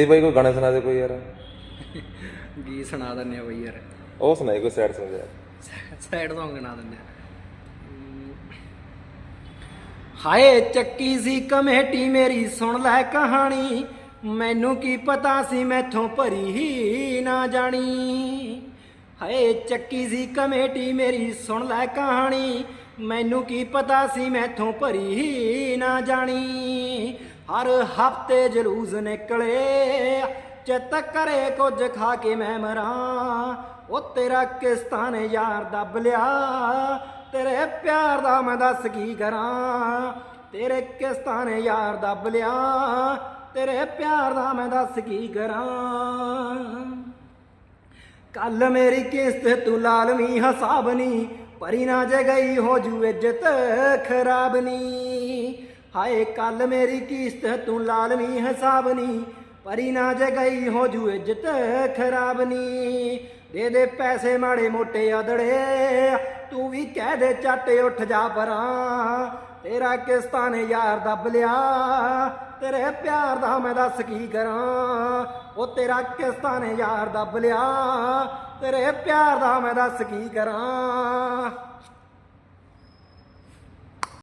ਇਹ ਬਾਈ ਕੋਈ ਗਾਣਾ ਸੁਣਾ ਦੇ ਕੋਈ ਯਾਰ? ਗੀ ਸੁਣਾ ਦਿੰਨੇ ਆ ਬਈ ਯਾਰ। ਉਹ ਸੁਣਾਈ ਕੋਈ ਸੈਡ ਸੁਣ ਯਾਰ। ਸੈਡ Song ਸੁਣਾ ਦਿੰਨੇ ਆ। ਹਾਏ ਚੱਕੀ ਸੀ ਕਮੇਟੀ ਮੇਰੀ ਸੁਣ ਲੈ ਕਹਾਣੀ। ਮੈਨੂੰ ਕੀ ਪਤਾ ਸੀ ਮੈਥੋਂ ਭਰੀ ਹੀ ਨਾ ਜਾਣੀ। ਹਾਏ ਚੱਕੀ ਸੀ ਕਮੇਟੀ ਮੇਰੀ ਸੁਣ ਲੈ ਕਹਾਣੀ। ਮੈਨੂੰ ਕੀ ਪਤਾ ਸੀ ਮੈਥੋਂ ਭਰੀ ਹੀ ਨਾ ਜਾਣੀ। ਹਰ ਹਫ਼ਤੇ ਜਲੂਸ ਨਿਕਲੇ, ਚਿੱਤ ਕਰੇ ਕੁਝ ਖਾ ਕੇ ਮੈਂ ਮਰਾਂ। ਉਹ ਤੇਰਾ ਕਿਸਤਾਨ ਯਾਰ ਦੱਬ ਲਿਆ, ਤੇਰੇ ਪਿਆਰ ਦਾ ਮੈਂ ਦੱਸ ਕੀ ਕਰਾਂ? ਤੇਰੇ ਕਿਸਤਾਨ ਯਾਰ ਦੱਬ ਲਿਆ, ਤੇਰੇ ਪਿਆਰ ਦਾ ਮੈਂ ਦੱਸ ਕੀ ਕਰਾਂ? ਕੱਲ ਮੇਰੀ ਕਿਸ਼ਤ ਤੂੰ ਲਾਲਮੀ ਹਸਾਬ ਨੀ, ਪਰੀ ਨਾ ਜੇ ਗਈ ਹੋ ਜੂ ਇੱਜ਼ਤ, ਖਰਾਬ ਨੀ। ਹਾਏ ਕੱਲ ਮੇਰੀ ਕਿਸ਼ਤ ਤੂੰ ਲਾਲਮੀ ਹਸਾਬ ਨੀ ਪਰੀ ਨਾ ਜੇ ਗਈ ਹੋ ਜੂ ਇੱਜ਼ਤ ਖਰਾਬ ਨੀ ਦੇ ਦੇ ਪੈਸੇ ਮਾੜੇ ਮੋਟੇ ਅਦੜੇ, ਤੂੰ ਵੀ ਕਹਿ ਦੇ ਚੱਟ ਉੱਠ ਜਾ ਪਰਾਂ। ਤੇਰਾ ਕਿਸਤਾਨ ਯਾਰ ਦੱਬ ਲਿਆ, ਤੇਰੇ ਪਿਆਰ ਦਾ ਮੈਂ ਦੱਸ ਕੀ ਕਰਾਂ। ਉਹ ਤੇਰਾ ਕਿਸਤਾਨ ਯਾਰ ਦੱਬ ਲਿਆ, ਤੇਰੇ ਪਿਆਰ ਦਾ ਮੈਂ ਦੱਸ ਕੀ ਕਰਾਂ।